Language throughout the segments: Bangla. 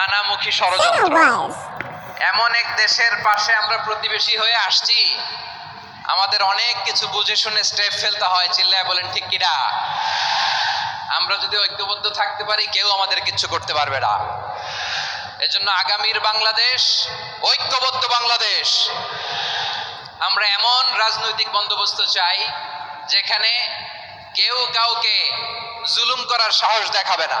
নানামুখী ষড়যন্ত্র। এমন এক দেশের পাশে আমরা প্রতিবেশী হয়ে আসছি। আমাদের অনেক কিছু বুঝে শুনে স্টেপ ফেলতে হয় চিল্লায় বলেন ঠিক কিনা আমরা যদি ঐক্যবদ্ধ থাকতে পারি কেউ আমাদের কিচ্ছু করতে পারবে না। এজন্য আগামীর বাংলাদেশ ঐক্যবদ্ধ বাংলাদেশ। আমরা এমন রাজনৈতিক বন্দোবস্ত চাই যেখানে কেউ কাউকে জুলুম করার সাহস দেখাবে না।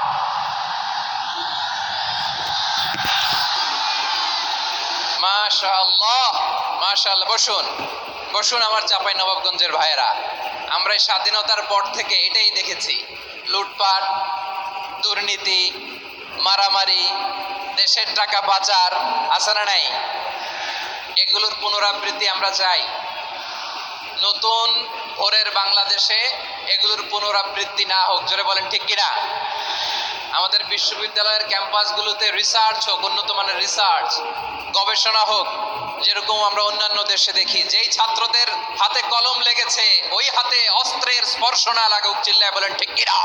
মাশাআল্লাহ মাশাআল্লাহ। বসুন বসুন আমার চাপাই নবাবগঞ্জের ভাইয়েরা। আমরা এই স্বাধীনতার পর থেকে এটাই দেখেছি। লুটপাট, দুর্নীতি, মারামারি, দেশের টাকা পাচার, আছে না নাই? এগুলোর পুনরাবৃত্তি আমরা চাই। নতুন ভোরের বাংলাদেশে এগুলোর পুনরাবৃত্তি না হোক, জোরে বলেন ঠিক কিনা? আমাদের বিশ্ববিদ্যালয়ের ক্যাম্পাসগুলোতে রিসার্চ হোক, উন্নত মানের রিসার্চ গবেষণা হোক, যেরকম আমরা অন্যান্য দেশে দেখি, যেই ছাত্রদের হাতে কলম লেগেছে, ওই হাতে অস্ত্রের স্পর্শ না লাগুক, চিল্লায় বলেন, ঠিক কিনা?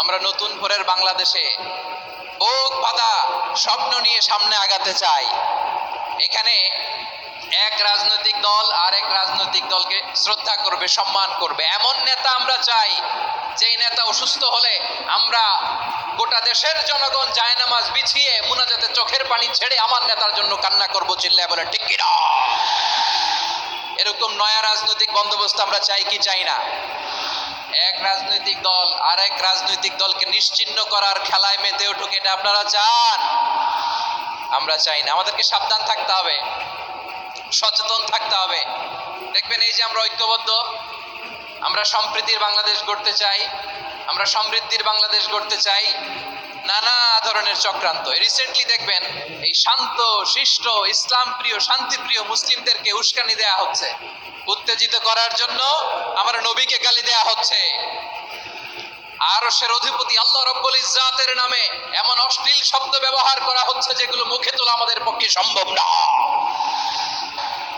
আমরা নতুন ভোরের বাংলাদেশে বুক বাঁধা স্বপ্ন নিয়ে সামনে আগাতে চাই। এখানে এক রাজনৈতিক দল আর এক রাজনৈতিক দলকে শ্রদ্ধা করবে, সম্মান করবে। এমন নেতা আমরা চাই, যেই নেতা অসুস্থ হলে আমরা গোটা দেশের জনগণ জায়নামাজ বিছিয়ে মুনাজাতে চোখের পানি ছেড়ে আমার নেতার জন্য কান্না করব, চিল্লায় বলে, ঠিক এরকম নয়া রাজনৈতিক বন্দোবস্ত আমরা চাই কি চাই না? এক রাজনৈতিক দল আর এক রাজনৈতিক দলকে নিশ্চিহ্ন করার খেলায় মেতে উঠুক, এটা আপনারা চান? আমরা চাই না। আমাদেরকে সাবধান থাকতে হবে। সচেতন থাকতে হবে। দেখবেন এই যে আমরা ঐক্যবদ্ধ, আমরা সম্প্রীতির বাংলাদেশ গড়তে চাই, আমরা সমৃদ্ধির বাংলাদেশ গড়তে চাই, নানা ধরনের চক্রান্ত। রিসেন্টলি দেখবেন এই শান্ত, শিষ্ট ইসলাম প্রিয় শান্তিপ্রিয় মুসলিমদেরকে উস্কানি দেয়া হচ্ছে। উত্তেজিত করার জন্য আমার নবীকে গালি দেয়া হচ্ছে। আরশের অধিপতি আল্লাহ রব্বুল ইজ্জাতের নামে এমন অশ্লীল শব্দ ব্যবহার করা হচ্ছে যেগুলো মুখে তোলা আমাদের পক্ষে সম্ভব না।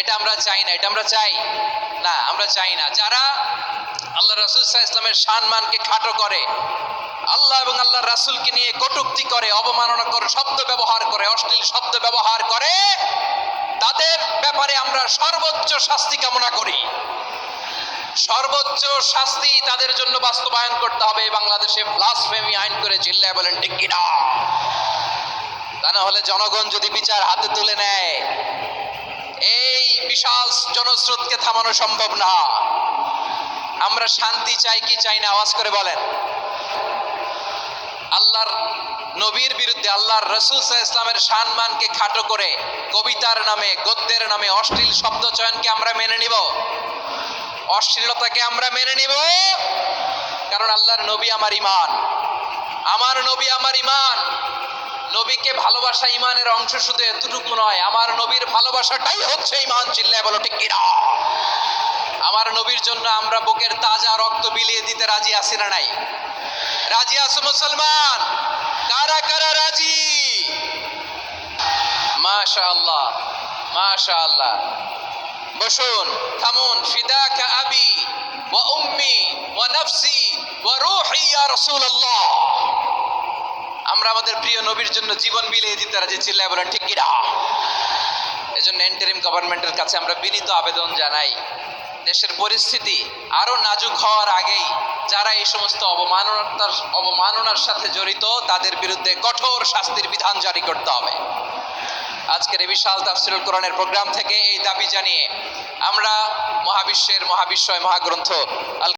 এটা আমরা চাই না, এটা আমরা চাই। না, আমরা চাই না। যারা আল্লাহ রাসুল ইসলামের সম্মানকে খাটো করে, আল্লাহ এবং আল্লাহ রাসুলকে নিয়ে কটুক্তি করে অবমাননা করে শব্দ ব্যবহার করে, অশ্লীল শব্দ ব্যবহার করে, তাদের ব্যাপারে আমরা সর্বোচ্চ শাস্তি কামনা করি। সর্বোচ্চ শাস্তি তাদের জন্য বাস্তবায়ন করতে হবে বাংলাদেশে ব্লাসফেমি আইন করে চিল্লায় বলেন, ঠিক কিনা? তা না হলে জনগণ যদি বিচার হাতে তুলে নেয় এই বিশাল জনস্রোতকে থামানো সম্ভব না। আমরা শান্তি চাই কি চাই না, আওয়াজ করে বলেন। আল্লাহর নবীর বিরুদ্ধে, আল্লাহর রসুল ইসলামের সম্মানকে খাটো করে কবিতার নামে, গদ্যের নামে, অশ্লীল শব্দ চয়নকে আমরা মেনে নিব। অশ্লীলতাকে আমরা মেনে নিব। কারণ আল্লাহর নবী আমার ইমান আমার নবী আমার ইমান নবীকে ভালোবাসা ইমানের অংশ শুধু এতটুকু নয়, আমার নবীর ভালোবাসাটাই হচ্ছে ইমান চিল্লায় বলো ঠিক কিনা? আমার নবীর জন্য আমরা বুকের তাজা রক্ত বিলিয়ে দিতে রাজি আছি না নাই? রাজি আছো মুসলমান? কারা কারা রাজি? মাশা আল্লাহ মাশা আল্লাহ বসুন, থামুন, ফিদাকা আবি ওয়া উম্মি ওয়া নাফসি ওয়া রূহি ইয়া রাসূলুল্লাহ। আমরা আমাদের প্রিয় নবীর জন্য জীবন বিলিয়ে দিতে রাজি চিল্লায় বলেন ঠিক কিনা এজন্য এন্টারিম গভর্নমেন্টের কাছে আমরা বিনীত আবেদন জানাই, দেশের পরিস্থিতি আরও নাজুক হওয়ার আগেই যারা এই সমস্ত অবমাননার অবমাননার সাথে জড়িত, তাদের বিরুদ্ধে কঠোর শাস্তির বিধান জারি করতে হবে। আজকের এই বিশাল তাফসিরুল কোরআনের প্রোগ্রাম থেকে এই দাবি জানিয়ে আমরা মহাবিশ্বের মহাবিশ্বয় মহাগ্রন্থ আল